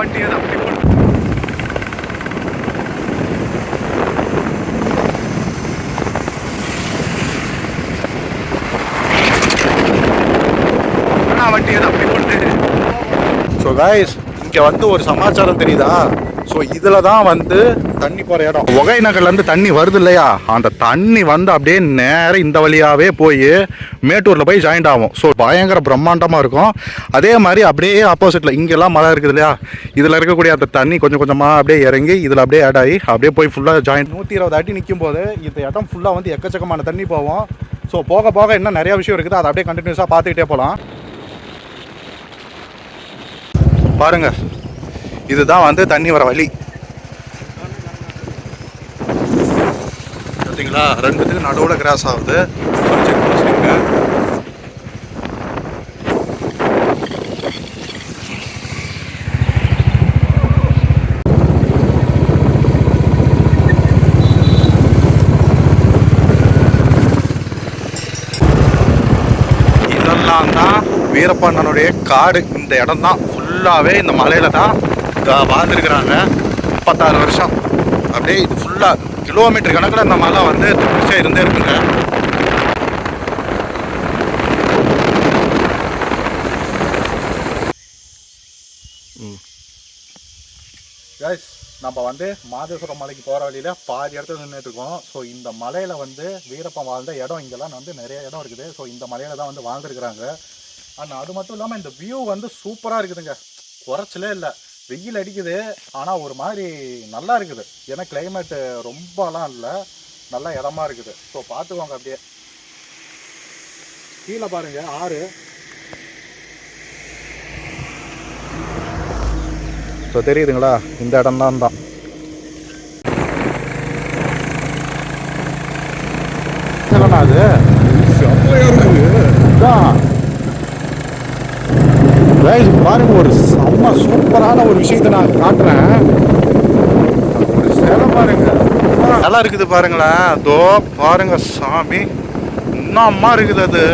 வண்டி அது அப்படி போட்டு. அண்ணா வண்டி அது அப்படி போட்டு. ஸோ காய்ஸ் இங்கே வந்து ஒரு சமாச்சாரம் தெரியுதா? ஸோ இதில் தான் வந்து தண்ணி போகிற இடம். ஒகை நகர்லேருந்து தண்ணி வருது இல்லையா? அந்த தண்ணி வந்து அப்படியே நேராக இந்த வழியாகவே போய் மேட்டூரில் போய் ஜாயிண்ட் ஆகும். ஸோ பயங்கர பிரம்மாண்டமாக இருக்கும். அதே மாதிரி அப்படியே ஆப்போசிட்டில் இங்கெல்லாம் மழை இருக்குது இல்லையா? இதில் இருக்கக்கூடிய அந்த தண்ணி கொஞ்சம் கொஞ்சமாக அப்படியே இறங்கி இதில் அப்படியே ஆட் ஆகி அப்படியே போய் ஃபுல்லாக ஜாயின் நூற்றி இருபது அடி நிற்கும் போது இந்த இடம் ஃபுல்லாக வந்து எக்கச்சக்கமான தண்ணி போகும். ஸோ போக போக இன்னும் நிறையா விஷயம் இருக்குது. அதை அப்படியே கண்டினியூஸாக பார்த்துக்கிட்டே போகலாம் பாருங்கள் இதுதான் வந்து தண்ணி வர வழி. பார்த்தீங்களா ரெண்டுத்துக்கு நடுவில் கிராஸ் ஆகுது. இதெல்லாம் தான் வீரப்பண்ணனுடைய காடு. இந்த இடம் தான் ஃபுல்லாகவே இந்த மலையில தான் வாழ்ந்திருக்கிறாங்க. முப்பத்தாறு வருஷம். அப்படியே இது ஃபுல்லாக கிலோமீட்டர் கணக்கில் இந்த மலை வந்து தொடர்ச்சியாக இருந்தே இருக்குங்க. கைஸ் நம்ம வந்து மாதேஸ்வரம் மலைக்கு போகிற வழியில் பாதி இடத்துல நின்றுட்டு இருக்கோம். ஸோ இந்த மலையில் வந்து வீரப்பன் வாழ்ந்த இடம் இங்கெல்லாம் வந்து நிறைய இடம் இருக்குது. ஸோ இந்த மலையில தான் வந்து வாழ்ந்துருக்குறாங்க. அண்ட் அது மட்டும் இல்லாமல் இந்த வியூ வந்து சூப்பராக இருக்குதுங்க. குறைச்சலே இல்லை. வெயில் அடிக்குது. ஆனால் ஒரு மாதிரி நல்லா இருக்குது. ஏன்னா கிளைமேட்டு ரொம்பலாம் இல்லை. நல்ல இடமா இருக்குது. ஸோ பார்த்துக்கோங்க அப்படியே. கீழே பாருங்க ஆறு. ஸோ தெரியுதுங்களா? இந்த இடம் தான். தான் அது? இதான். கைஸ் பாருங்க ஒரு செம்ம சூப்பரான ஒரு விஷயத்தை நான் காட்டுறேன். ஒரு சிலை பாருங்க. நல்லா இருக்குது பாருங்களேன் அதோ பாருங்க சாமி. என்னம்மா இருக்குது அது.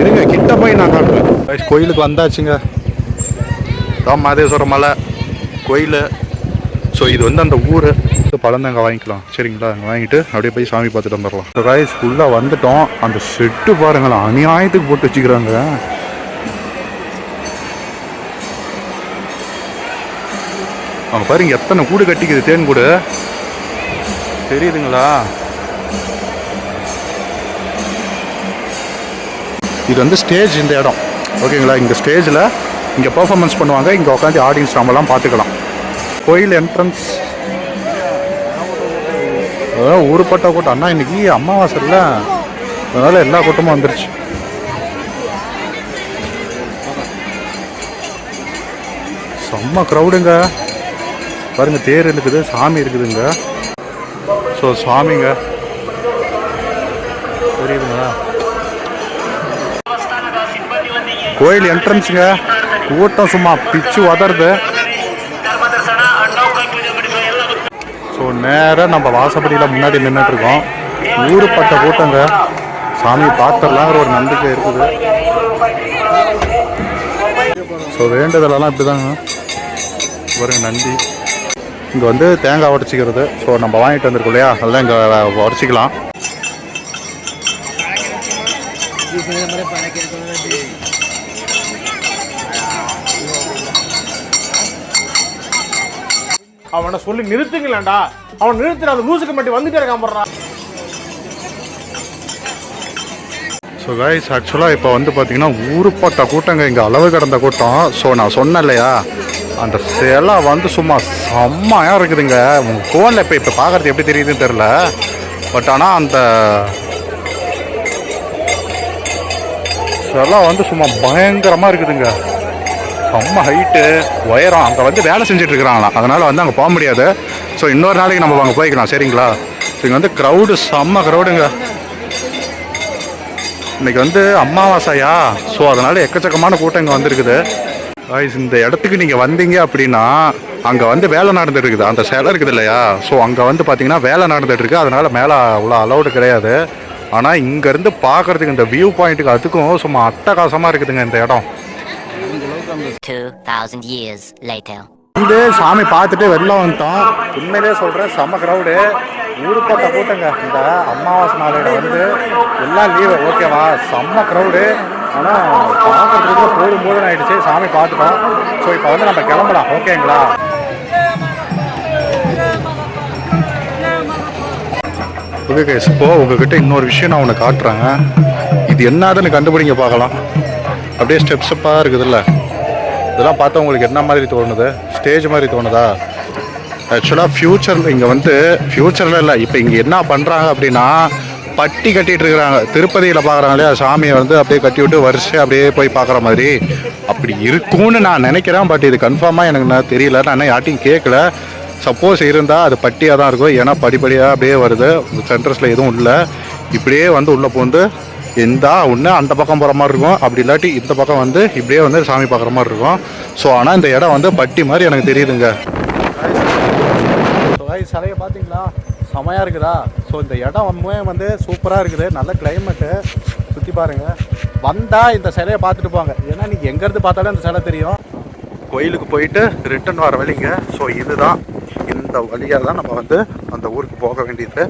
இருங்க கிட்ட போய் நான் காட்டுறேன். Guys, கோயிலுக்கு வந்தாச்சுங்க. தான் மாதேஸ்வர மலை கோயில். ஸோ இது வந்து அந்த ஊர். பழந்தங்க வாங்கிக்கலாம். சரிங்களா? அங்கே வாங்கிட்டு அப்படியே போய் சாமி பார்த்துட்டு வந்துடலாம். ஸோ ஃபுல்லாக வந்துட்டோம். அந்த செட்டு பாருங்களேன் அநியாயத்துக்கு போட்டு வச்சுக்கிறாங்க. அவங்க பாருங்க எத்தனை கூடு கட்டிக்குது தேன் கூடு. தெரியுதுங்களா? இது வந்து ஸ்டேஜ் இந்த இடம். ஓகேங்களா? இந்த ஸ்டேஜில் இங்கே பெர்ஃபார்மன்ஸ் பண்ணுவாங்க. இங்கே உட்காந்து ஆடியன்ஸ் நம்மலாம் பார்த்துக்கலாம். கோயில் என்ட்ரன்ஸ் அதான் ஊருப்பட்ட கூட்டம். அண்ணா இன்னைக்கு அமாவாசை இல்லை. அதனால் எல்லா கூட்டமும் வந்துருச்சு. செம்ம க்ரௌடுங்க பாருங்க தேர் இருக்குது சாமி இருக்குதுங்க. ஸோ சாமிங்க. புரியுதுங்களா கோயில் என்ட்ரன்ஸுங்க கூட்டம் சும்மா பிச்சு உதறது ஸோ நேராக நம்ம வாசப்படியில் முன்னாடி நின்றுட்டுருக்கோம் ஊருப்பட்ட கூட்டங்க. சாமி பார்த்துடலாங்கிற ஒரு நம்பிக்கை இருக்குது. ஸோ வேண்டுதலெல்லாம் இப்படி தாங்க பாருங்க நந்தி. இங்கே வந்து தேங்காய் உடச்சிக்கிறது. ஸோ நம்ம வாங்கிட்டு வந்திருக்கோம் இல்லையா? அதெல்லாம் இங்கே உடச்சிக்கலாம். அவனை சொல்லி நிறுத்துங்களேன்டா. அவன் நிறுத்துற அது லூசுக்கு மட்டும் வந்துட்டே இருக்கான் போடுறான் ஸோ கைஸ் ஆக்சுவலாக இப்போ வந்து பார்த்தீங்கன்னா ஊருப்பட்ட கூட்டங்க. இங்கே அளவு கடந்த கூட்டம். ஸோ நான் சொன்னேன் இல்லையா அந்த சிலை வந்து சும்மா செம்மையாக இருக்குதுங்க. உங்கள் ஃபோனில் இப்போ இப்போ பார்க்குறது எப்படி தெரியுதுன்னு தெரில பட் ஆனால் அந்த சிலை வந்து சும்மா பயங்கரமாக இருக்குதுங்க. செம்ம ஹைட்டு உயரம். அங்கே வந்து வேலை செஞ்சுட்டு அதனால் வந்து அங்கே போக முடியாது. ஸோ இன்னொரு நாளைக்கு நம்ம அங்கே போய்க்கலாம். சரிங்களா? ஸோ இங்கே வந்து க்ரௌடு செம்ம க்ரௌடுங்க இன்னைக்கு வந்து அமாவாசையா ஸோ அதனால எக்கச்சக்கமான கூட்டம் இங்கே வந்திருக்குது இந்த இடத்துக்கு நீங்கள் வந்தீங்க அப்படின்னா அங்கே வந்து வேலை நடந்துட்டு இருக்குது அந்த சிலை இருக்குது இல்லையா? ஸோ அங்கே வந்து பார்த்தீங்கன்னா வேலை நடந்துட்டு இருக்கு அதனால மேலே அவ்வளோ அலௌடு கிடையாது. ஆனால் இங்கேருந்து பார்க்கறதுக்கு இந்த வியூ பாயிண்ட்டுக்கு அதுக்கும் சும்மா அட்டகாசமாக இருக்குதுங்க இந்த இடம். 2,000 years later. வந்து சாமி பார்த்துட்டு வெளில வந்துட்டோம். உண்மையிலே சொல்கிறேன் செம்ம க்ரௌடு ஊருப்பட்ட கூட்டங்க இந்த அமாவாசை நாளையில் வந்து எல்லாம் லீவு ஓகேவா செம்ம க்ரௌடு ஆனால் பார்க்கறதுக்கு போதும் ஆயிடுச்சு. சாமி பார்த்துட்டோம். ஸோ இப்போ வந்து நம்ம கிளம்பலாம். ஓகேங்களா ஓகே கைஸ் இப்போ உங்ககிட்ட இன்னொரு விஷயம் நான் உனக்கு காட்டுறேன் இது என்னதுன்னு கண்டுபிடிங்க பார்க்கலாம். அப்படியே ஸ்டெப் ஸ்டெப்பாக இருக்குதுல்ல. இதெல்லாம் பார்த்தா உங்களுக்கு என்ன மாதிரி தோணுது? ஸ்டேஜ் மாதிரி தோணுதா? ஆக்சுவலாக ஃப்யூச்சரில் இங்கே வந்து ஃப்யூச்சரில் இல்லை. இப்போ இங்கே என்ன பண்ணுறாங்க அப்படின்னா பட்டி கட்டிகிட்டு இருக்கிறாங்க. திருப்பதியில் பார்க்குறாங்களே சாமியை வந்து அப்படியே கட்டி விட்டு வரிசை அப்படியே போய் பார்க்குற மாதிரி. அப்படி இருக்கும்னு நான் நினைக்கிறேன். பட் இது கன்ஃபார்மாக எனக்கு நான் தெரியல. நான் இன்னும் யார்ட்டையும் கேட்கல சப்போஸ் இருந்தால் அது பட்டியாக தான் இருக்கும். ஏன்னா படிப்படியாக அப்படியே வருது. சென்டர்ஸில் எதுவும் இல்லை. இப்படியே வந்து உள்ளே பூந்து இருந்தா ஒன்று அந்த பக்கம் போகிற மாதிரி இருக்கும். அப்படி இல்லாட்டி இந்த பக்கம் வந்து இப்படியே வந்து சாமி பார்க்குற மாதிரி இருக்கும். ஸோ ஆனால் இந்த இடம் வந்து பட்டி மாதிரி எனக்கு தெரியுதுங்க. சிலையை பார்த்தீங்களா செமையாக இருக்குதா ஸோ இந்த இடம் ரொம்பவே வந்து சூப்பராக இருக்குது. நல்ல கிளைமேட்டு சுற்றி பாருங்கள் வந்தால் இந்த சிலையை பார்த்துட்டு போங்க. ஏன்னா நீங்கள் எங்கேருந்து பார்த்தாலும் இந்த சிலை தெரியும். கோயிலுக்கு போயிட்டு ரிட்டன் வர வழிங்க. ஸோ இதுதான் இந்த வழியாக தான் நம்ம வந்து அந்த ஊருக்கு போக வேண்டியது.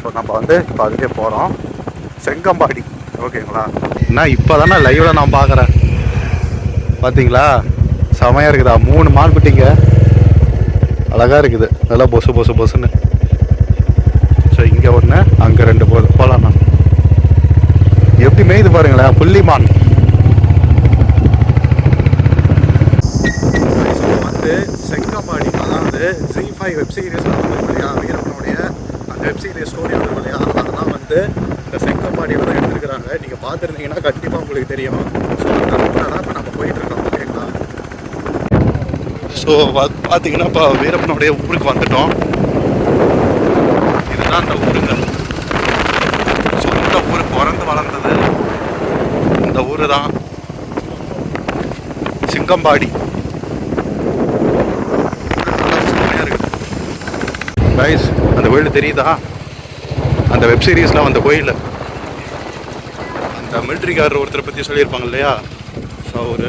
ஸோ நம்ம வந்து இப்போ அதுலேயே போகிறோம் செங்கம்பாடி. ஓகேங்களா? என்ன இப்போ தானே லைவில் நான் பார்க்குறேன் பார்த்தீங்களா செமையாக இருக்குதா மூணு மான் குட்டிங்க அழகாக இருக்குது. நல்லா பொசு பொசு பொசுன்னு. ஸோ இங்கே ஒன்று அங்கே ரெண்டு போகுது போகலாண்ணா எப்படி மேய்து பாருங்களேன் புள்ளிமான். வந்து செங்கம்பாடி அதாவது ஜி ஃபைவ் வெப் சீரிஸ் வந்து இல்லையா வீரப்பனுடைய அந்த வெப் சீரிஸ் ஸ்டோரி வந்து இல்லையா அதெல்லாம் வந்து இந்த செங்கம்பாடியில் தான் எடுத்துருக்குறாங்க. நீங்கள் பார்த்துருந்தீங்கன்னா கண்டிப்பாக உங்களுக்கு தெரியும். ஸோ அந்த ஊரில் தான் இப்போ நம்ம போயிட்டு இருக்கோம் ஓகேங்களா ஸோ பார்த்தீங்கன்னா இப்போ வீரப்பனுடைய ஊருக்கு வந்துட்டோம். இதுதான் அந்த ஊருங்க ஸோ இந்த ஊர் பிறந்து வளர்ந்தது. இந்த ஊர் தான் சிங்கம்பாடி. கைஸ் அந்த கோயில் தெரியுதா? அந்த வெப் சீரிஸில் அந்த கோயில் அந்த மிலிட்ரிக்காரர் ஒருத்தரை பற்றி சொல்லியிருப்பாங்க இல்லையா? ஸோ அவர்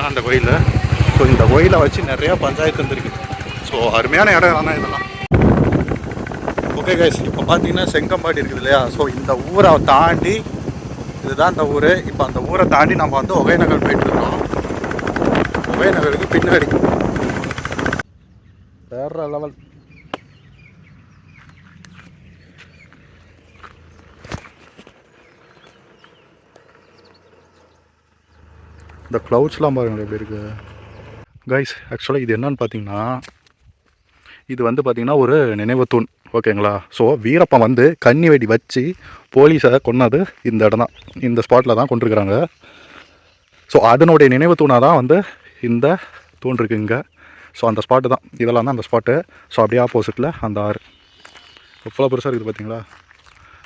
இதான் அந்த கோயில் ஸோ இந்த கோயிலை வச்சு நிறையா பஞ்சாயத்து வந்துருக்கு. ஸோ அருமையான இடம் தானே இதெல்லாம். ஓகே கைஸ் இப்போ பார்த்தீங்கன்னா செங்கம்பாடி இருக்குது இல்லையா? ஸோ இந்த ஊரை தாண்டி இதுதான் இந்த ஊர். இப்போ அந்த ஊரை தாண்டி நம்ம வந்து ஒகைநகர் போயிட்டு இருக்கோம் ஒகைநகருக்கு பின்னாடி. வேற லெவல் இந்த க்ளவுட்ஸ்லாம் பாருங்கள் எப்படி இருக்குது கைஸ் ஆக்சுவலாக இது என்னன்னு பார்த்தீங்கன்னா இது வந்து பார்த்திங்கன்னா ஒரு நினைவு தூண் ஓகேங்களா? ஸோ வீரப்பன் வந்து கன்னி வெடி வச்சு போலீஸை கொன்னது இந்த இடம் தான். இந்த ஸ்பாட்டில் தான் கொண்டிருக்கிறாங்க. ஸோ அதனுடைய நினைவு தூணாக தான் வந்து இந்த தூண் இருக்குது இங்கே. ஸோ அந்த ஸ்பாட்டு தான். இதெல்லாம் தான் அந்த ஸ்பாட்டு ஸோ அப்படியே ஆப்போசிட்டில் அந்த ஆறு. எவ்வளோ பெருசாக இருக்குது பார்த்தீங்களா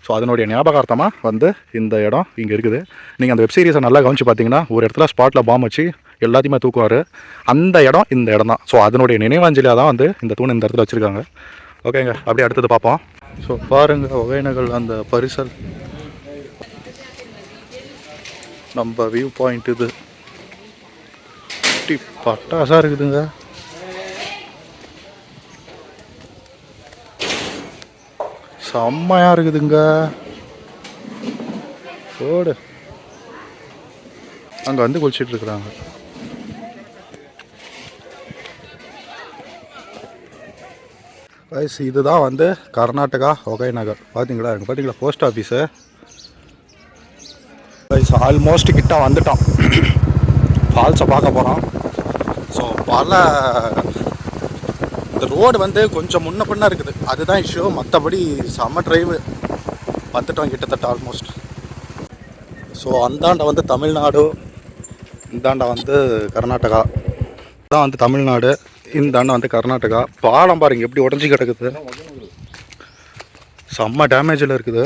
ஸோ அதனுடைய ஞாபகார்த்தமாக வந்து இந்த இடம் இங்கே இருக்குது. நீங்கள் அந்த வெப் சீரிஸை நல்லா கவனிச்சு பார்த்தீங்கன்னா ஒரு இடத்துல ஸ்பாட்டில் பாம் வச்சு எல்லாத்தையுமே தூக்குவார். அந்த இடம் இந்த இடம் தான். ஸோ அதனுடைய நினைவாஞ்சலியாக தான் வந்து இந்த தூண் இந்த இடத்துல வச்சுருக்காங்க. ஓகேங்க அப்படியே அடுத்தது பார்ப்போம் ஸோ பாருங்கள் ஒகேனகல் அந்த பரிசல். நம்ம வியூ பாயிண்ட் இது. குட்டி பட்டாசாக இருக்குதுங்க. செம்மையாக இருக்குதுங்க. ஓடு அங்கே வந்து குளிச்சுட்டு இருக்கிறாங்க. கைஸ் இதுதான் வந்து கர்நாடகா ஒகைநகர் பார்த்தீங்களா இங்கே பார்த்தீங்களா போஸ்ட் ஆஃபீஸு கைஸ் ஆல்மோஸ்ட் கிட்ட வந்துட்டோம் ஃபால்ஸை பார்க்க போகிறோம் ஸோ பல இந்த ரோடு வந்து கொஞ்சம் முன்ன பின்ன இருக்குது. அதுதான் இஷ்யூ மற்றபடி செம்ம ட்ரைவு வந்துட்டோம் கிட்டத்தட்ட ஆல்மோஸ்ட் ஸோ அந்தாண்ட வந்து தமிழ்நாடு இந்தாண்ட வந்து கர்நாடகா. தான் வந்து தமிழ்நாடு இந்தாண்ட வந்து கர்நாடகா. பாலம் பாருங்க எப்படி உடஞ்சி கிடக்குது. செம்ம டேமேஜில் இருக்குது.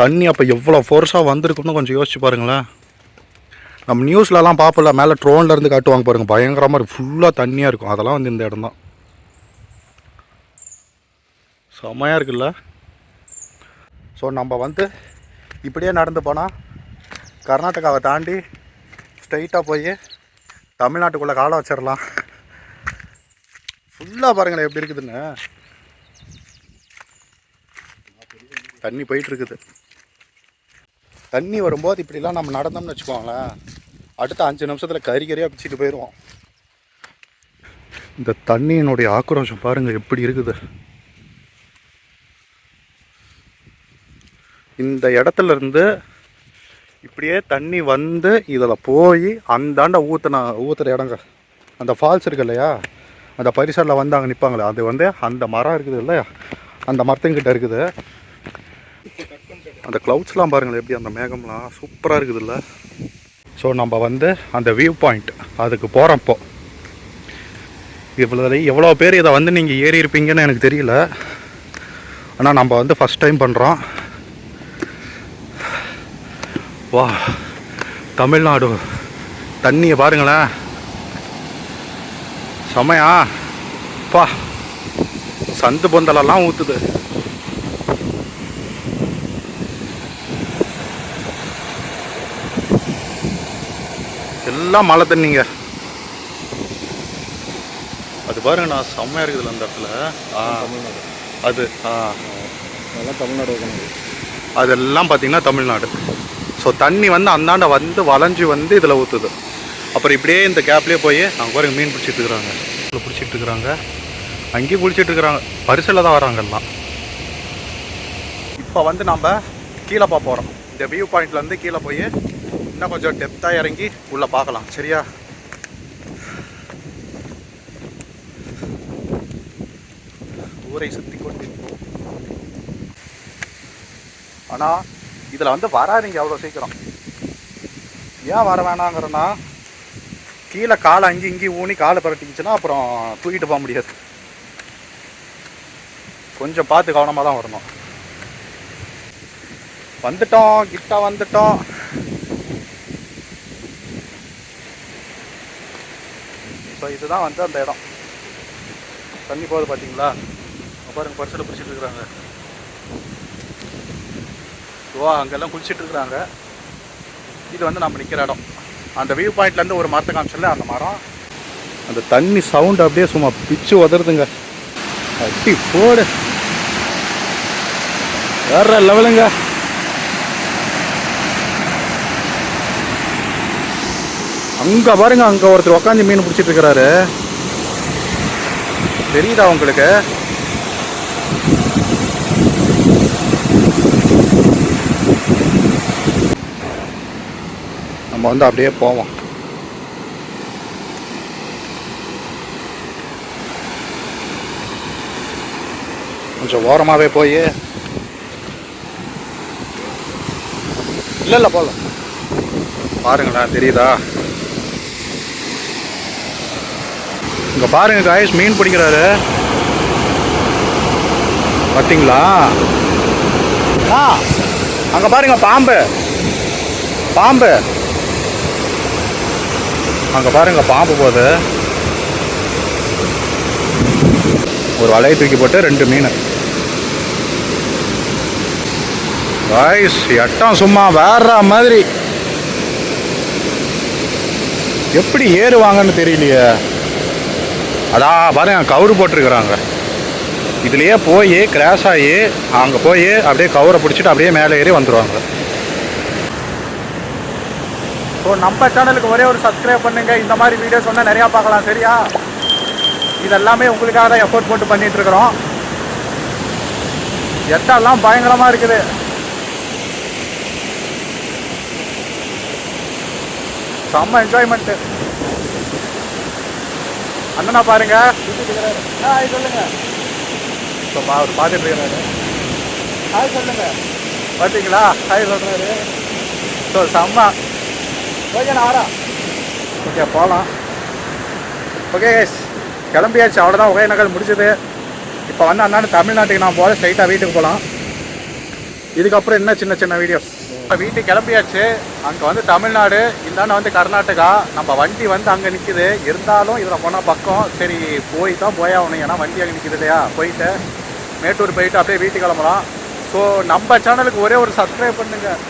தண்ணி அப்போ எவ்வளோ ஃபோர்ஸாக வந்திருக்குன்னு கொஞ்சம் யோசிச்சு பாருங்களேன். நம்ம நியூஸ்லலாம் பார்ப்பல மேலே ட்ரோன்லேருந்து காட்டுவாங்க பாருங்கள் பயங்கரமாக இருக்கும் ஃபுல்லாக தண்ணியாக இருக்கும். அதெல்லாம் வந்து இந்த இடம் தான் செம்மையாக இருக்குல்ல? ஸோ நம்ம வந்து இப்படியே நடந்து போனால் கர்நாடகாவை தாண்டி ஸ்ட்ரைட்டாக போய் தமிழ்நாட்டுக்குள்ளே காலை வச்சிடலாம். ஃபுல்லாக பாருங்களேன் எப்படி இருக்குதுன்னு. தண்ணி போயிட்டுருக்குது தண்ணி வரும்போது இப்படிலாம் நம்ம நடந்தோம்னு வச்சுக்கோங்களேன் அடுத்த அஞ்சு நிமிஷத்தில் கறி கறியாக பிச்சுட்டு போயிடுவோம் இந்த தண்ணியினுடைய ஆக்ரோஷம் பாருங்கள் எப்படி இருக்குது. இந்த இடத்துல இருந்து இப்படியே தண்ணி வந்து இதில் போய் அந்தாண்ட ஊற்றுன ஊற்றுற இடங்க. அந்த ஃபால்ஸ் இருக்கு இல்லையா? அந்த பரிசலில் வந்து அங்கே நிற்பாங்களே அது வந்து அந்த மரம் இருக்குது இல்லையா? அந்த மரத்துங்கிட்ட இருக்குது. அந்த க்ளவுட்ஸ்லாம் பாருங்களேன் எப்படி அந்த மேகம்லாம் சூப்பராக இருக்குதுல்ல. ஸோ நம்ம வந்து அந்த வியூ பாயிண்ட் அதுக்கு போகிறப்போ இவ்வளோ எவ்வளோ பேர் இதை வந்து நீங்கள் ஏறி இருப்பீங்கன்னு எனக்கு தெரியல. ஆனால் நம்ம வந்து ஃபஸ்ட் டைம் பண்ணுறோம் வா தமிழ்நாடு. தண்ணியை பாருங்களேன். செமையா. பா சந்து பொந்தலெல்லாம் ஊற்றுது எல்லாம் மழை தண்ணிங்க. அது பாருங்க நான் செம்மையா இருக்குதுல்ல அந்த இடத்துல. ஆ. அது ஆ. அதெல்லாம் தமிழ்நாடு அதெல்லாம் பார்த்தீங்கன்னா தமிழ்நாடு. ஸோ தண்ணி வந்து அந்தாண்ட வந்து வளைஞ்சு வந்து இதில் ஊற்றுது அப்புறம் இப்படியே இந்த கேப்லேயே போய் அங்கே பாருங்க மீன் பிடிச்சிட்டு இருக்கிறாங்க. பிடிச்சிட்டு இருக்கிறாங்க. அங்கேயும் குளிச்சிட்டு இருக்கிறாங்க. பரிசில் தான் வராங்க எல்லாம். இப்போ வந்து நம்ம கீழே போகிறோம் இந்த வியூ பாயிண்ட்லேருந்து கீழே போய் இன்னும் கொஞ்சம் டெப்த்தாக இறங்கி உள்ளே பார்க்கலாம். சரியா? ஊரை சுற்றி கொண்டு ஆனால் இதில் வந்து வராதிங்க அவ்வளோ சீக்கிரம். ஏன் வர வேணாங்கிறன்னா கீழே காலை அங்கே இங்கேயும் ஊனி காலை பரட்டிக்கிச்சுன்னா அப்புறம் தூக்கிட்டு போக முடியாது. கொஞ்சம் பார்த்து கவனமாக தான் வரணும். வந்துட்டோம் கிட்ட வந்துட்டோம். ஸோ இதுதான் வந்து அந்த இடம். தண்ணி போகுது பார்த்தீங்களா பாருங்க பரிசில் பிடிச்சிட்டு இருக்கிறாங்க. ஓ அங்கெல்லாம் குளிச்சுட்டு இருக்கிறாங்க. இது வந்து நம்ம நிற்கிற இடம். அந்த வியூ பாயிண்ட்லேருந்து ஒரு மரத்தை காமிச்சல அந்த மரம். அந்த தண்ணி சவுண்ட் அப்படியே சும்மா பிச்சு உதருதுங்க அட்டி போடு. வேற லெவலுங்க அங்க பாருங்க அங்க ஒருத்தர் உக்காந்து மீன் பிடிச்சிட்டு இருக்கிறாரு. தெரியுதா உங்களுக்கு? நம்ம வந்து அப்படியே போவோம். கொஞ்சம் ஓரமாகவே போய். இல்லை இல்லை போகலாம் பாருங்களேன் தெரியுதா? இங்கே பாருங்க காய்ஸ் மீன் பிடிக்கிறாரு. பார்த்தீங்களா ஆ அங்கே பாருங்க பாம்பு. பாம்பு. அங்கே பாருங்க பாம்பு போகுது. ஒரு வலையை தூக்கி போட்டு ரெண்டு மீன். காய்ஸ் எட்டம் சும்மா வேற மாதிரி. எப்படி ஏறுவாங்கன்னு தெரியலையே. அதான் பாருங்க கவுரு போட்டிருக்கிறாங்க. இதுலேயே போய் கிராஸ் ஆகி அங்கே போய் அப்படியே கவரை பிடிச்சிட்டு அப்படியே மேலே ஏறி வந்துடுவாங்க ஸோ நம்ம சேனலுக்கு ஒரே ஒரு சப்ஸ்கிரைப் பண்ணுங்க. இந்த மாதிரி வீடியோஸ் வந்து நிறையா பார்க்கலாம் சரியா? இதெல்லாமே உங்களுக்காக தான் எஃபோர்ட் போட்டு பண்ணிகிட்ருக்குறோம் எட்டெல்லாம் பயங்கரமாக இருக்குது? செம்ம என்ஜாய்மெண்ட்டு அண்ணனா பாருங்க. சொல்லுங்க. இப்போ பா அவர் பார்த்துட்டு இருக்கிறாரு ஹாய் சொல்லுங்க. பார்த்தீங்களா ஹாய் சொல்றாரு. ஸோ செம்ம. ஓகே வரேன். ஓகே போகலாம் ஓகே கேஸ் கிளம்பியாச்சு. அவ்வளோதான் ஒகேனக்கல் முடிச்சது இப்போ வந்து அண்ணாண்டு தமிழ்நாட்டுக்கு நான் போகிறேன் ஸ்ட்ரைட்டாக வீட்டுக்கு போகலாம் இதுக்கப்புறம் என்ன சின்ன சின்ன வீடியோஸ் இப்போ வீட்டுக்கு கிளம்பியாச்சு. அங்கே வந்து தமிழ்நாடு இந்தாண்ட வந்து கர்நாடகா. நம்ம வண்டி வந்து அங்கே நிற்கிது இருந்தாலும் இதில் போனால் பக்கம். சரி போய் தான் போயாகணும் ஏன்னா வண்டி அங்கே நிற்கிது இல்லையா? போயிட்டு மேட்டூர் போயிட்டு அப்படியே வீட்டுக்கு கிளம்பலாம். ஸோ நம்ம சேனலுக்கு ஒரே ஒரு சப்ஸ்கிரைப் பண்ணுங்கள்